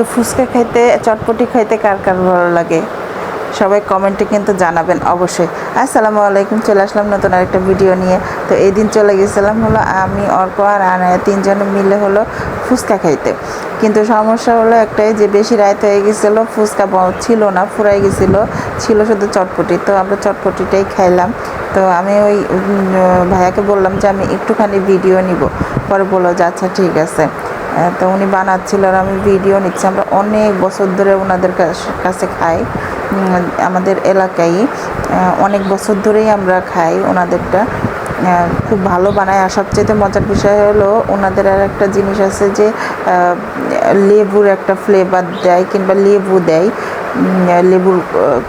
তো ফুচকা খাইতে, চটপটি খাইতে কার কার ভালো লাগে? সবাই কমেন্টে কিন্তু জানাবেন অবশ্যই। আসসালামু আলাইকুম, চলে আসলাম নতুন আরেকটা ভিডিও নিয়ে। তো এই দিন চলে গেছিলাম হলো আমি অর্ক আর আনায়া তিনজনে মিলে হলো ফুচকা খাইতে। কিন্তু সমস্যা হলো একটাই যে বেশি রাত হয়ে গেছিল, ফুচকা ছিল না, ফুরাই গেছিল, ছিল শুধু চটপটি। তো আমরা চটপটিটাই খাইলাম। তো আমি ওই ভাইয়াকে বললাম যে আমি একটুখানি ভিডিও নিব। পরে বলল যে আচ্ছা ঠিক আছে। তো উনি বানাচ্ছিল আর আমি ভিডিও নিচ্ছি। আমরা অনেক বছর ধরে ওনাদের কাছ- খাই। আমাদের এলাকায় অনেক বছর ধরেই আমরা খাই ওনাদেরটা খুব ভালো বানায়। আর সবচেয়ে মজার বিষয় হলো ওনাদের আর একটা জিনিস আছে যে লেবুর একটা ফ্লেভার দেয় কিংবা লেবু দেয়। লেবুর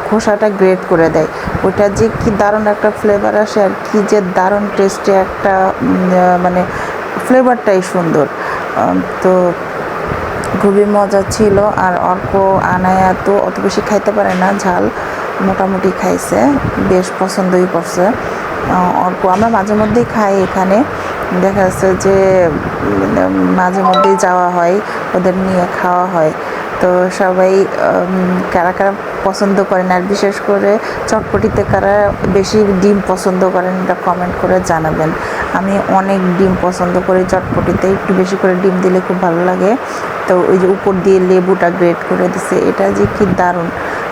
খোসাটা গ্রেট করে দেয়। ওটা যে কি দারুণ একটা ফ্লেভার আসে আর কি যে দারুণ টেস্টে একটা মানে ফ্লেভারটাই সুন্দর। তো খুবই মজা ছিল আর অর্ক আনায়া তো অত বেশি খাইতে পারে না, ঝাল মোটামুটি খাইছে, বেশ পছন্দই করছে। অর্ক আমরা মাঝে মধ্যেই খাই এখানে। দেখা যাচ্ছে যে মাঝে মধ্যেই যাওয়া হয়, ওদের নিয়ে খাওয়া হয়। তো সবাই কারা কারা পছন্দ করেন। আর বিশেষ করে চটপটিতে কারা বেশি ডিম পছন্দ করেন, এটা কমেন্ট করে জানাবেন। আমি অনেক ডিম পছন্দ করি চটপটিতে, একটু বেশি করে ডিম দিলে খুব ভালো লাগে। তো ওই যে উপর দিয়ে লেবুটা গ্রেট করে দিছে, এটা যে কি দারুণ,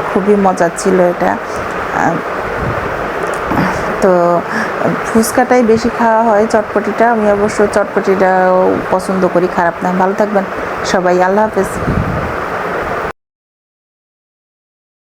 খুবই মজার ছিল এটা। তো ফুচকাটাই বেশি খাওয়া হয় চটপটিটা, আমি অবশ্য চটপটিটাও পছন্দ করি, খারাপ না ভালো থাকবেন সবাই, আল্লাহ হাফেজ।